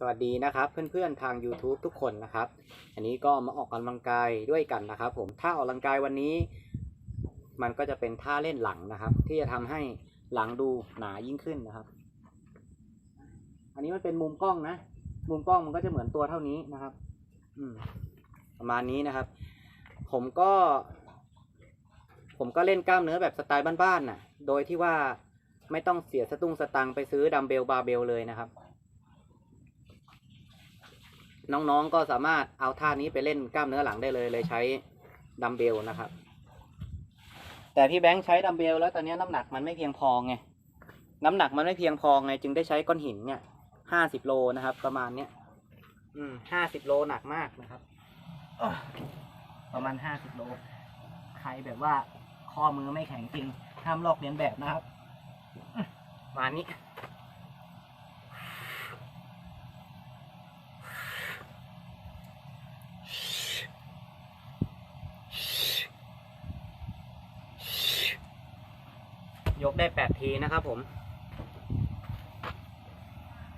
สวัสดีนะครับเพื่อนๆทาง YouTube ทุกคนนะครับ อันนี้ก็มาออกกำลังกายด้วยกันนะครับ ผมท่าออกกำลังกายวันนี้ มันก็จะเป็นท่าเล่นหลังนะครับ ที่จะทำให้หลังดูหนายิ่งขึ้นนะครับ อันนี้มันเป็นมุมกล้องนะ มุมกล้องมันก็จะเหมือนตัวเท่านี้นะครับ อืมประมาณนี้นะครับ ผมก็ ผมก็เล่นกล้ามเนื้อแบบสไตล์บ้านๆน่ะ โดยที่ว่าไม่ต้องเสียสตุ้งสตังไปซื้อดัมเบลบาเบลเลยนะครับ น้องๆก็สามารถเอาท่านี้ไปเล่นกล้ามเนื้อหลังได้เลย เลยใช้ดัมเบลนะครับ แต่พี่แบงค์ใช้ดัมเบลแล้วตอนนี้น้ำหนักมันไม่เพียงพอไงน้ำหนักมันไม่เพียงพอไง จึงได้ใช้ก้อนหินเนี่ยห้าสิบโลนะครับ ประมาณเนี้ยอืมห้าสิบโลหนักมากนะครับประมาณห้าสิบโล ใครแบบว่าข้อมือไม่แข็งจริงห้ามลอกเลียนแบบนะครับมานี้ ยกได้แปดทีนะครับผม